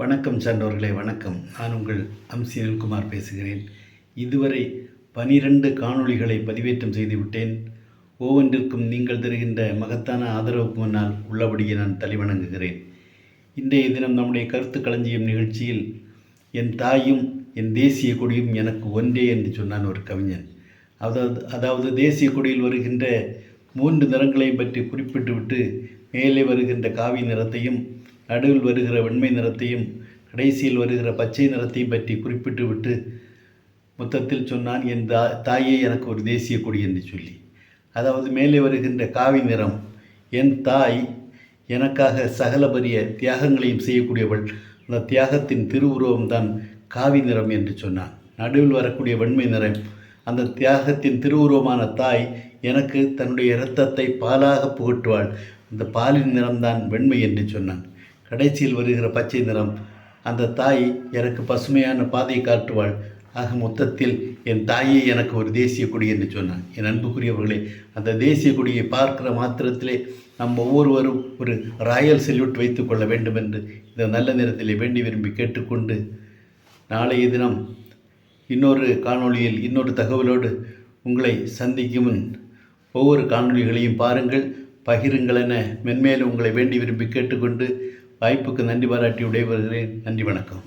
வணக்கம் சான்றோர்களே வணக்கம். நான் உங்கள் அம்சி அனில்குமார் பேசுகிறேன். இதுவரை பனிரெண்டு காணொளிகளை பதிவேற்றம் செய்துவிட்டேன். ஒவ்வொன்றிற்கும் நீங்கள் தருகின்ற மகத்தான ஆதரவுக்கு முன்னால் உள்ளபடியே நான் தலைவணங்குகிறேன் இன்றைய தினம் நம்முடைய கருத்து களஞ்சியம் நிகழ்ச்சியில் என் தாயும் என் தேசிய கொடியும் எனக்கு ஒன்றே என்று சொன்னான் ஒரு கவிஞன். அதாவது அதாவது தேசிய கொடியில் வருகின்ற மூன்று நிறங்களையும் பற்றி குறிப்பிட்டுவிட்டு மேலே வருகின்ற காவி நிறத்தையும் நடுவில் வருகிற வெண்மை நிறத்தையும் கடைசியில் வருகிற பச்சை நிறத்தையும் பற்றி குறிப்பிட்டு விட்டு மொத்தத்தில் சொன்னான் என் தா தாயே எனக்கு ஒரு தேசிய கொடி என்று சொல்லி. அதாவது மேலே வருகின்ற காவி நிறம் என் தாய் எனக்காக சகலபரிய தியாகங்களையும் செய்யக்கூடியவள் அந்த தியாகத்தின் திருவுருவம் தான் காவி நிறம் என்று சொன்னான். நடுவில் வரக்கூடிய வெண்மை நிறம் அந்த தியாகத்தின் திருவுருவமான தாய் எனக்கு தன்னுடைய இரத்தத்தை பாலாக புகட்டுவாள். அந்த பாலின் நிறம்தான் வெண்மை என்று சொன்னான். கடைசியில் வருகிற பச்சை நிறம். அந்த தாய் எனக்கு பசுமையான பாதையை காட்டுவாள். ஆக மொத்தத்தில் என் தாயே எனக்கு ஒரு தேசிய கொடி என்று சொன்னான். என் அன்புக்குரியவர்களே அந்த தேசிய கொடியை பார்க்கிற மாத்திரத்திலே நம் ஒவ்வொருவரும் ஒரு ராயல் செல்யூட் வைத்து கொள்ள வேண்டும் என்று இந்த நல்ல நேரத்திலே வேண்டி விரும்பி கேட்டுக்கொண்டு நாளைய தினம் இன்னொரு காணொளியில் இன்னொரு தகவலோடு உங்களை சந்திக்கும் முன் ஒவ்வொரு காணொளிகளையும் பாருங்கள் பகிருங்கள் என மென்மேலும் உங்களை வேண்டி விரும்பி கேட்டுக்கொண்டு வாய்ப்புக்கு நன்றி பாராட்டி விடைபெறுகிறேன். நன்றி வணக்கம்.